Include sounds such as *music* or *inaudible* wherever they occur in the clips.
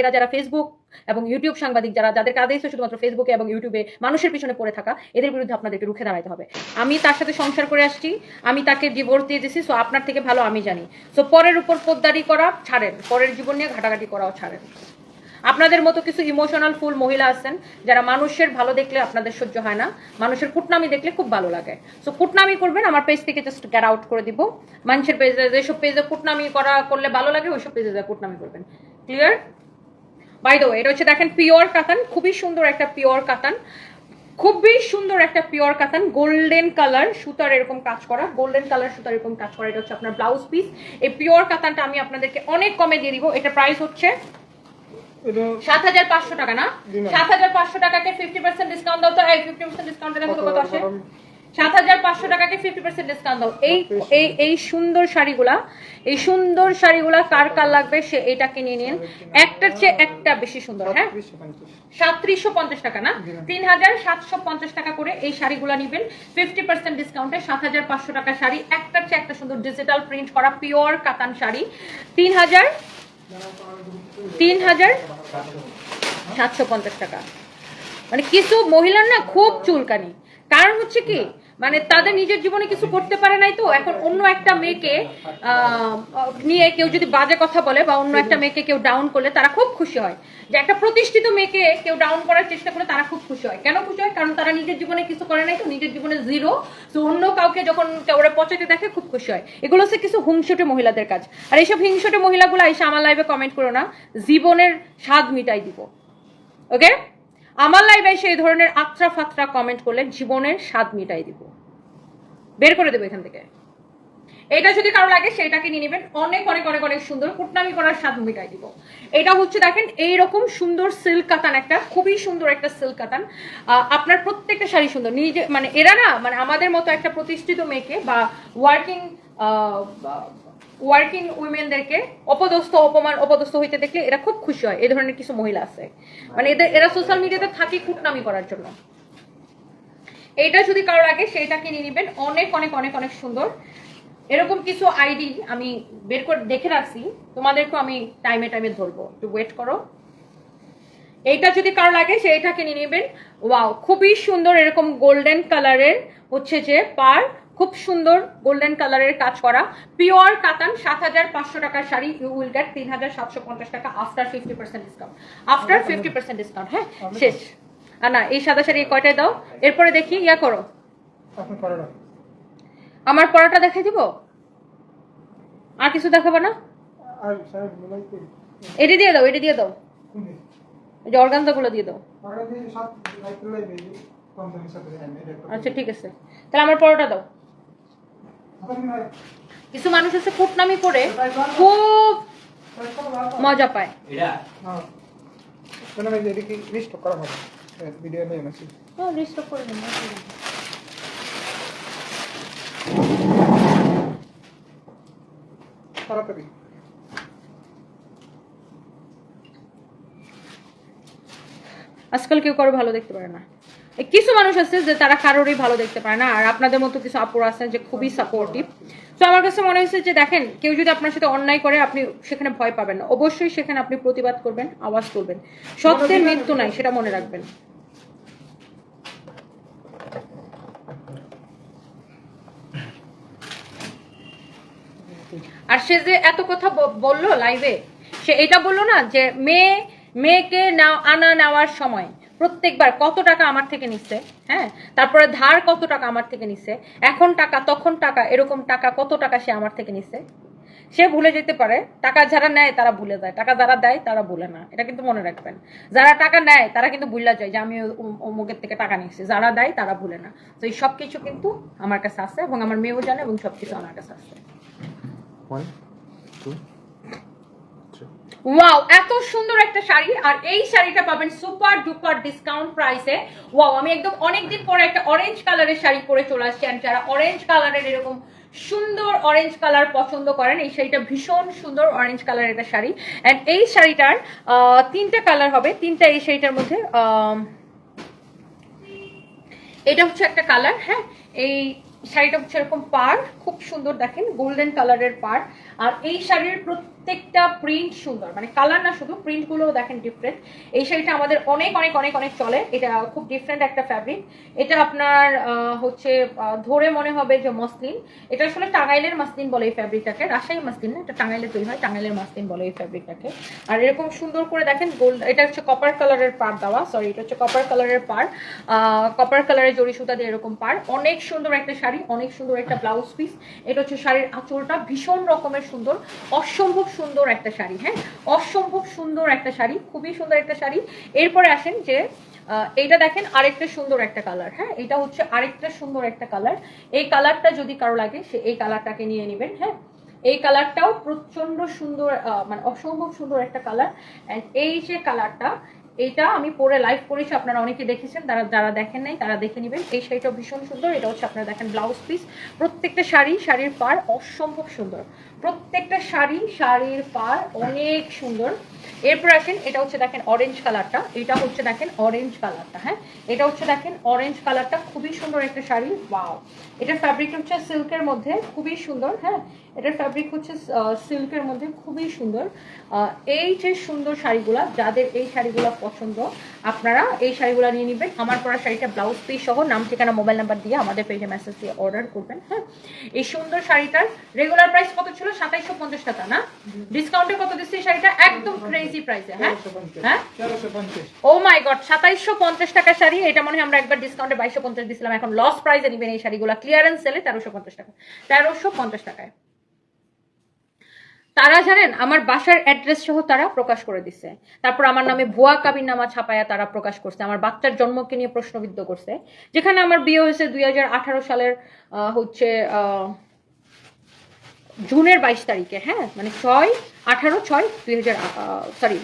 এরা যারা ফেসবুক এবং ইউটিউব সাংবাদিক, যারা যাদের কাজ এসে শুধুমাত্র ফেসবুকে এবং ইউটিউবে মানুষের পিছনে পড়ে থাকা, এদের বিরুদ্ধে আপনাদেরকে রুখে দাঁড়াতে হবে। আমি তার সাথে সংসার করে আসছি, আমি তাকে ডিভোর্স দিয়ে দিয়েছি সো আপনার থেকে ভালো আমি জানি। সো পরের উপর পোদ্দারি করা ছাড়েন, পরের জীবন নিয়ে ঘাটাঘাটি করাও ছাড়েন। আপনাদের মতো কিছু ইমোশনাল ফুল মহিলা আছেন, যারা মানুষের ভালো দেখলে আপনাদের সহ্য হয় না, মানুষের কুটনামি দেখলে খুব ভালো লাগে। সো কুটনামি করবেন, আমার পেজ থেকে জাস্ট গ্যাট আউট করে দিব। মানুষের পেজে যেসব পেজে কুটনামি করা, করলে ভালো লাগে, ওইসব পেজে কুটনামি করবেন। ক্লিয়ার বাই দ্য এটা হচ্ছে দেখেন পিওর কাতান খুবই সুন্দর একটা পিওর কাতান খুবই সুন্দর একটা পিওর কাতান গোল্ডেন কালার সুতার এরকম কাজ করা গোল্ডেন কালার সুতার এরকম কাজ করা এটা হচ্ছে আপনার ব্লাউজ পিস এই পিওর কাতানটা আমি আপনাদেরকে অনেক কমে দিয়ে দিব এটা প্রাইস হচ্ছে সাত হাজার পাঁচশো টাকা না? সাত হাজার পাঁচশো টাকাকে ফিফটি পার্সেন্ট ডিসকাউন্ট দাও তো। ফিফটি পার্সেন্ট ডিসকাউন্ট তো কত আসে? সাত হাজার পাঁচশো টাকাকে ফিফটি পার্সেন্ট ডিসকাউন্ট দাও। এই এই এই সুন্দর শাড়িগুলা, এই সুন্দর শাড়িগুলা কার কার লাগবে সে এইটাকে নিয়ে নিন। একটার চেয়ে একটা বেশি সুন্দর হ্যাঁ? সাতত্রিশশো পঞ্চাশ। টাকা না। তিন হাজার সাতশো পঞ্চাশ টাকা করে এই শাড়িগুলো নিবেন। ফিফটি পার্সেন্ট ডিসকাউন্টে সাত হাজার পাঁচশো টাকা শাড়ি, একটার চেয়ে একটা সুন্দর ডিজিটাল প্রিন্ট করা পিওর কাতান শাড়ি। তিন হাজার তিন হাজার সাতশো পঞ্চাশ টাকা। মানে কিছু মহিলার না খুব চুলকানি। কারণ হচ্ছে কি? মানে তাদের নিজের জীবনে কিছু করতে পারে নাই তো। এখন অন্য একটা মেয়েকে নিয়ে কেউ যদি বাজে কথা বলে বা অন্য একটা মেয়েকে কেউ ডাউন করলে তারা খুব খুশি হয়। যে একটা প্রতিষ্ঠিত মেয়েকে কেউ ডাউন করার চেষ্টা করে তারা খুব খুশি হয়। কেন খুশি হয়? কারণ তারা নিজের জীবনে কিছু করে নাই তো, নিজের জীবনে জিরো তো অন্য কাউকে যখন ওরা পচাতে দেখে খুব খুশি হয়। এগুলো হচ্ছে কিছু হুংসুটে মহিলাদের কাজ। আর এইসব হিংসুটে মহিলাগুলো এসে আমার লাইভে কমেন্ট করো না। জীবনের স্বাদ মিটাই দিব। ওকে আমার লাইভে এসে এই ধরনের আত্রা ফাত্রা কমেন্ট করলে জীবনের স্বাদ মিটাই দিব। বের করে দেবো এখান থেকে। এটা যদি কারও লাগে সেটাকে নিয়ে নেবেন। অনেক অনেক অনেক অনেক সুন্দর কুটনামি করার স্বাদ মিটাই দিব। এটা হচ্ছে দেখেন, এইরকম সুন্দর সিল্ক কাতান একটা, খুবই সুন্দর একটা সিল্ক কাতান আপনার প্রত্যেকটা শাড়ি সুন্দর। নিজে মানে এরা না মানে আমাদের মতো একটা প্রতিষ্ঠিত মেয়েকে বা ওয়ার্কিং ওয়ার্কিং উইমেনদেরকে অপদস্থ, অপমান, অপদস্থ হইতে দেখলে এরা খুব খুশি হয়। এই ধরনের কিছু মহিলা আছে। মানে এদের, এরা সোশ্যাল মিডিয়াতে থাকে কুটনামি করার জন্য। এইটা যদি কারও লাগে সেইটাকে নিয়ে নেবেন। অনেক অনেক অনেক অনেক সুন্দর। এরকম কিছু আইডি আমি বের করে দেখে রাখছি। তোমাদেরকেও আমি টাইমে টাইমে ধরবো। একটু ওয়েট করো। এইটা যদি কারও লাগে সেইটাকে নিয়ে নেবেন। ওয়াও খুবই সুন্দর এরকম গোল্ডেন কালারের হচ্ছে যে পার খুব সুন্দর গোল্ডেন কালারের কাজ করা। পিওর কাতান সাত হাজার পাঁচশো টাকার শাড়ি ইউ উইল গেট তিন হাজার সাতশো পঞ্চাশ টাকা after fifty percent discount after fifty percent discount হ্যাঁ শেষ। আর না এই সাদা শাড়ি কয়টায় দাও? এরপরে দেখি ইয়া করো। আমার পরাটা দেখাই দিব? আর কিছু দেখাবো না? এটি দিয়ে দাও এটি দিয়ে দাও। যে অর্গানজাগুলো দিয়ে দাও। আচ্ছা ঠিক আছে। তাহলে আমার পরোটা দাও। কিছু মানুষ আছে কুটনামি করে খুব? মজা পায় এটা হ্যাঁ। ভাই, এটা কি restock করা হবে? হ্যাঁ, ভিডিও। হ্যাঁ রিস্টক করে দিন তাড়াতাড়ি। আজকাল কেউ কারও ভালো দেখতে পারে না কিছু মানুষ আছে যে তারা কারোরই ভালো দেখতে পারে না আর আপনাদের মতো কিছু আপুর আছেন যে খুবই সাপোর্টিভ তো আমার কাছে মনে হয়েছে যে দেখেন কেউ যদি আপনার সাথে অন্যায় করে আপনি সেখানে ভয় পাবেন না। অবশ্যই সেখানে আপনি প্রতিবাদ করবেন আওয়াজ তুলবেন। সত্যের মৃত্যু নাই সেটা মনে রাখবেন। আর সে যে এত কথা বলল লাইভে সে এটা বলল না যে মেয়ে মেয়েকে নাও আনা নেওয়ার সময়। প্রত্যেকবার কত টাকা আমার থেকে নিচ্ছে হ্যাঁ? তারপরে ধার কত টাকা আমার থেকে নিচ্ছে এখন টাকা, তখন টাকা, এরকম টাকা কত টাকা সে আমার থেকে নিচ্ছে সে ভুলে যেতে পারে, টাকা যারা নেয় তারা ভুলে যায়, টাকা যারা দেয় তারা ভুলে না, এটা কিন্তু মনে রাখবেন। যারা টাকা নেয় তারা কিন্তু ভুলে যায় যে আমি অমুকের থেকে টাকা নিচ্ছি যারা দেয় তারা ভুলে না। তো এই সব কিছু কিন্তু আমার কাছে আছে এবং আমার মেয়েও জানে এবং সব কিছু আমার কাছে three. ওয়াও এত সুন্দর একটা শাড়ি, আর এই শাড়িটা পাবেন সুপার ডুপার ডিসকাউন্ট প্রাইসে ওয়াও আমি একদম অনেকদিন পরে একটা অরেঞ্জ কালারের শাড়ি পরে চলে আসছি আর যারা অরেঞ্জ কালারের এরকম সুন্দর অরেঞ্জ কালার পছন্দ করেন, এই শাড়িটা ভীষণ সুন্দর অরেঞ্জ কালারের একটা শাড়ি। অ্যান্ড এই শাড়িটার তিনটা কালার হবে, তিনটা এই শাড়িটার মধ্যে এটা হচ্ছে একটা কালার হ্যাঁ? এই শাড়িটা হচ্ছে এরকম পার খুব সুন্দর দেখেন গোল্ডেন কালারের পার আর এই শাড়ির প্রত্যেকটা প্রিন্ট সুন্দর মানে কালার না শুধু প্রিন্টগুলোও দেখেন ডিফারেন্ট এই শাড়িটা আমাদের অনেক অনেক অনেক অনেক চলে। এটা খুব ডিফারেন্ট একটা ফ্যাব্রিক এটা আপনার হচ্ছে ধরে মনে হবে যে মসলিন। এটা আসলে টাঙ্গাইলের মাসলিন বলে এই ফ্যাব্রিকটাকে রাজশাহী মাসলিন না? এটা টাঙ্গাইলে তৈরি হয়, টাঙ্গাইলের মাসলিন বলে এই ফ্যাব্রিকটাকে আর এরকম সুন্দর করে দেখেন, গোল্ড, এটা হচ্ছে কপার কালারের পার দেওয়া। সরি এটা হচ্ছে কপার কালারের পার কপার কালারের জড়ি সুতা দিয়ে এরকম পার অনেক সুন্দর একটা শাড়ি, অনেক সুন্দর একটা ব্লাউজ পিস এটা হচ্ছে শাড়ির আঁচলটা ভীষণ রকমের সুন্দর, অসম্ভব সুন্দর একটা শাড়ি হ্যাঁ? অসম্ভব সুন্দর একটা শাড়ি, খুবই সুন্দর একটা শাড়ি। এরপরে আসেন যে এইটা দেখেন আরেকটা সুন্দর একটা কালার হ্যাঁ? এটা হচ্ছে আরেকটা সুন্দর একটা কালার। এই কালারটা যদি কারও লাগে, সে এই কালারটাকে নিয়ে নেবেন হ্যাঁ? এই কালারটাও প্রচণ্ড সুন্দর মানে অসম্ভব সুন্দর একটা কালার। অ্যান্ড এই যে কালারটা এটা আমি পরে লাইভ করেছি, আপনারা অনেকে দেখেছেন, তারা যারা দেখেন নাই, তারা দেখে নেবেন। এই শাড়িটাও ভীষণ সুন্দর, এটা হচ্ছে আপনারা দেখেন ব্লাউজ পিস প্রত্যেকটা শাড়ি, শাড়ির পার অসম্ভব সুন্দর। প্রত্যেকটা শাড়ি, শাড়ির পার অনেক সুন্দর। এরপর আসেন, এটা হচ্ছে দেখেন অরেঞ্জ কালারটা এটা হচ্ছে দেখেন অরেঞ্জ কালারটা হ্যাঁ? এটা হচ্ছে দেখেন অরেঞ্জ কালারটা খুবই সুন্দর একটা শাড়ি ওয়াও এটার ফ্যাব্রিক হচ্ছে সিল্কের মধ্যে, খুবই সুন্দর হ্যাঁ? এটার ফ্যাব্রিক হচ্ছে সিল্কের মধ্যে খুবই সুন্দর। এই যে সুন্দর শাড়িগুলা, যাদের এই শাড়িগুলো পছন্দ আপনারা এই শাড়িগুলো নিয়ে নেবেন। আমার পরা শাড়িটা ব্লাউজ পিস সহ নাম ঠিকানা মোবাইল নাম্বার দিয়ে আমাদের পেজে মেসেজ দিয়ে অর্ডার করবেন হ্যাঁ? এই সুন্দর শাড়িটার রেগুলার প্রাইস কত ছিল? সাতাইশশো পঞ্চাশ টাকা না? ডিসকাউন্টে কত দিচ্ছে এই শাড়িটা? একদম ক্রেজি প্রাইসে হ্যাঁ? হ্যাঁ? ও মাই গড সাতাইশশো পঞ্চাশ টাকা শাড়ি। এটা মনে হয় আমরা একবার ডিসকাউন্টে বাইশশো পঞ্চাশ দিছিলাম এখন লস প্রাইসে নিবেন এই শাড়িগুলো। ক্লিয়ারেন্স সেলে তেরোশো পঞ্চাশ টাকা। তেরোশো পঞ্চাশ টাকায়। তারা জানেন আমার বাসার অ্যাড্রেস সহ তারা প্রকাশ করে দিছে। তারপর আমার নামে ভুয়া কাবির নামা ছাপায়া তারা প্রকাশ করছে। আমার বাচ্চার জন্মকে নিয়ে প্রশ্নবিদ্ধ করছে। যেখানে আমার বিয়ে হয়েছে দুই হাজার আঠারো সালের হচ্ছে জুনের বাইশ তারিখে হ্যাঁ? মানে ছয় আঠারো ছয় দুই সরি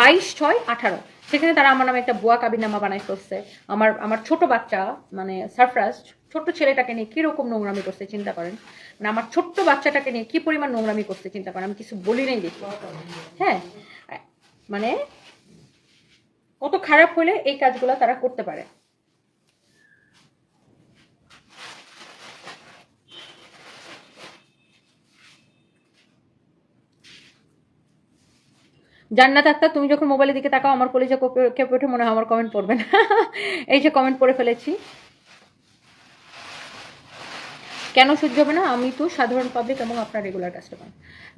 বাইশ ছয় আঠারো। সেখানে তারা আমার নামে একটা বুয়া কাবিনামা বানাই করছে। আমার আমার ছোট বাচ্চা মানে সারফরাজ ছোট্ট ছেলেটাকে নিয়ে কীরকম নোংরামি করছে চিন্তা করেন? মানে আমার ছোট্ট বাচ্চাটাকে নিয়ে কী পরিমাণ নোংরামি করছে চিন্তা করেন? আমি কিছু বলি নাই দেখি। হ্যাঁ মানে কত খারাপ হলে এই কাজগুলো তারা করতে পারে। জান্নাত আক্তার, তুমি যখন মোবাইলের দিকে তাকাও, আমার কলেজে কেঁপে ওঠে মনে হয় আমার কমেন্ট পড়বে না। *laughs* এই যে কমেন্ট পড়ে ফেলেছি। কেন সহ্য হবে না? আমি তো সাধারণ পাবলিক এবং আপনার রেগুলার কাস্টমার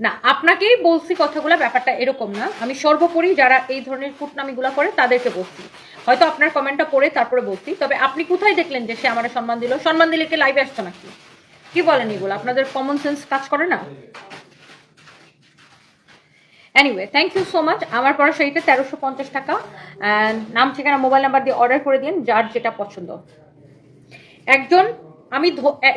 না, আপনাকেই বলছি কথাগুলো, ব্যাপারটা এরকম না। আমি সর্বোপরি যারা এই ধরনের কুটনামিগুলো করে, তাদেরকে বলছি। হয়তো আপনার কমেন্টটা পড়ে, তারপরে বলছি। তবে আপনি কোথায় দেখলেন যে সে আমার সম্মান দিল? সম্মান দিলে কি লাইভে আসতো নাকি? কি বলেন এগুলো? আপনাদের কমন সেন্স কাজ করে না? Anyway thank you so much আমার পড়া শাড়িটা তেরোশো পঞ্চাশ টাকা নাম, ঠিকানা মোবাইল নাম্বার দিয়ে অর্ডার করে দিন, যার যেটা পছন্দ। একজন আমি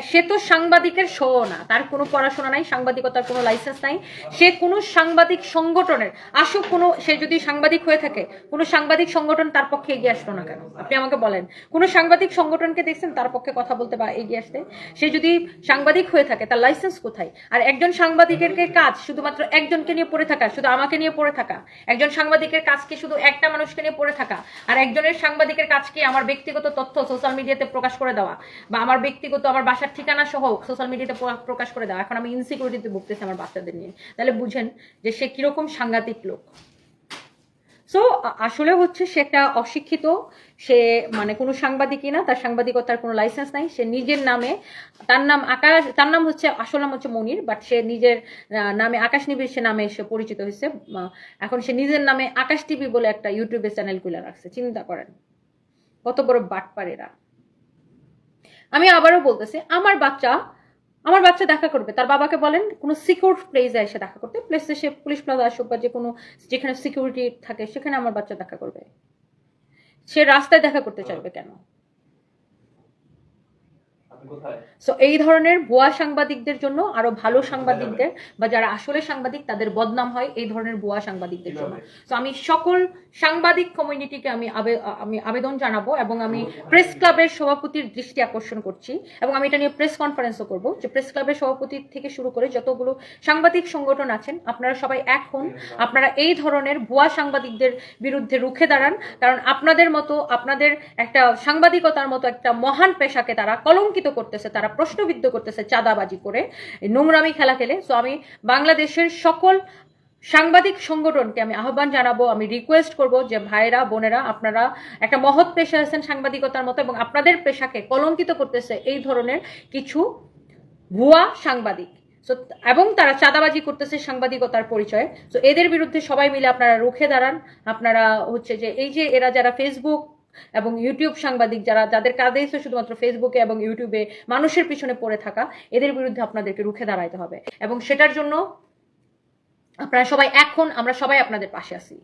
সে তো সাংবাদিকের শো না। তার কোনো পড়াশোনা নাই, সাংবাদিকতার কোনো লাইসেন্স নাই। সে কোনো সাংবাদিক সংগঠনের আসুক কোনো সে যদি সাংবাদিক হয়ে থাকে, কোনো সাংবাদিক সংগঠন তার পক্ষে এগিয়ে আসলো না কেন? আপনি আমাকে বলেন। কোনো সাংবাদিক সংগঠনকে দেখছেন, তার পক্ষে কথা বলতে বা এগিয়ে আসতে? সে যদি সাংবাদিক হয়ে থাকে, তার লাইসেন্স কোথায়? আর একজন সাংবাদিকের কাজ শুধুমাত্র একজনকে নিয়ে পড়ে থাকা, শুধু আমাকে নিয়ে পড়ে থাকা? একজন সাংবাদিকের কাজ কি শুধু একটা মানুষকে নিয়ে পড়ে থাকা? আর একজনের সাংবাদিকের কাজ কি আমার ব্যক্তিগত তথ্য সোশ্যাল মিডিয়াতে প্রকাশ করে দেওয়া? বা আমার ব্যক্তিগত আমার বাসার ঠিকানা সহ সোশ্যাল মিডিয়াতে প্রকাশ করে দেওয়া এখন আমি ইনসিকিউরিটিতে ভুগতেছি আমার বাচ্চাদের নিয়ে। তাহলে বুঝেন যে সে কীরকম সাংঘাতিক লোক। সো আসলে হচ্ছে সে একটা অশিক্ষিত, সে মানে কোনো সাংবাদিকই না, তার সাংবাদিকতার কোনো লাইসেন্স নাই, সে নিজের নামে, তার নাম আকাশ, তার নাম হচ্ছে, আসল নাম হচ্ছে মনির বাট সে নিজের নামে আকাশ নিবির সে নামে সে পরিচিত হয়েছে। এখন সে নিজের নামে আকাশ টিভি বলে একটা ইউটিউবে চ্যানেল খুলে রাখছে, চিন্তা করেন। কত বড় বাটপারেরা। আমি আবারও বলতেছি আমার বাচ্চা আমার বাচ্চা দেখা করবে। তার বাবাকে বলেন কোনো সিকিউর প্লেসে এসে দেখা করতে। প্লেসে সে পুলিশ প্লাজা আসুক বা যে কোনো যেখানে সিকিউরিটি থাকে সেখানে আমার বাচ্চা দেখা করবে। সে রাস্তায় দেখা করতে চাইবে কেন? সো এই ধরনের ভুয়া সাংবাদিকদের জন্য আরও ভালো সাংবাদিকদের বা যারা আসলে সাংবাদিক তাদের বদনাম হয় এই ধরনের ভুয়া সাংবাদিকদের জন্য। তো আমি সকল সাংবাদিক কমিউনিটিকে আমি আমি আবেদন জানাব এবং আমি প্রেস ক্লাবের সভাপতির দৃষ্টি আকর্ষণ করছি এবং আমি এটা নিয়ে প্রেস কনফারেন্সও করব যে প্রেস ক্লাবের সভাপতি থেকে শুরু করে যতগুলো সাংবাদিক সংগঠন আছেন আপনারা সবাই এক হন। আপনারা এই ধরনের ভুয়া সাংবাদিকদের বিরুদ্ধে রুখে দাঁড়ান কারণ আপনাদের মতো আপনাদের একটা সাংবাদিকতার মতো একটা মহান পেশাকে তারা কলঙ্কিত করতেছে তারা প্রশ্নবিদ্ধ করতেছে চাঁদাবাজি করে নোংরামি খেলা খেলে। সো আমি বাংলাদেশের সকল সাংবাদিক সংগঠনকে আমি আহ্বান জানাব আমি রিকোয়েস্ট করব যে ভাইরা বোনেরা আপনারা একটা মহৎ পেশা আছেন সাংবাদিকতার মতো এবং আপনাদের পেশাকে কলঙ্কিত করতেছে এই ধরনের কিছু ভুয়া সাংবাদিক। So, এবং তারা চাঁদাবাজি করতেছে সাংবাদিকতার পরিচয়ে। সো এদের বিরুদ্ধে সবাই মিলে আপনারা রুখে দাঁড়ান। আপনারা হচ্ছে যে এই যে এরা যারা ফেসবুক এবং ইউটিউব সাংবাদিক যারা, যাদের কাজে হচ্ছে শুধুমাত্র ফেসবুকে এবং ইউটিউবে মানুষের পিছনে পড়ে থাকা, এদের বিরুদ্ধে আপনাদেরকে রুখে দাঁড়াইতে হবে। এবং সেটার জন্য আপনারা সবাই এখন, আমরা সবাই আপনাদের পাশে আছি।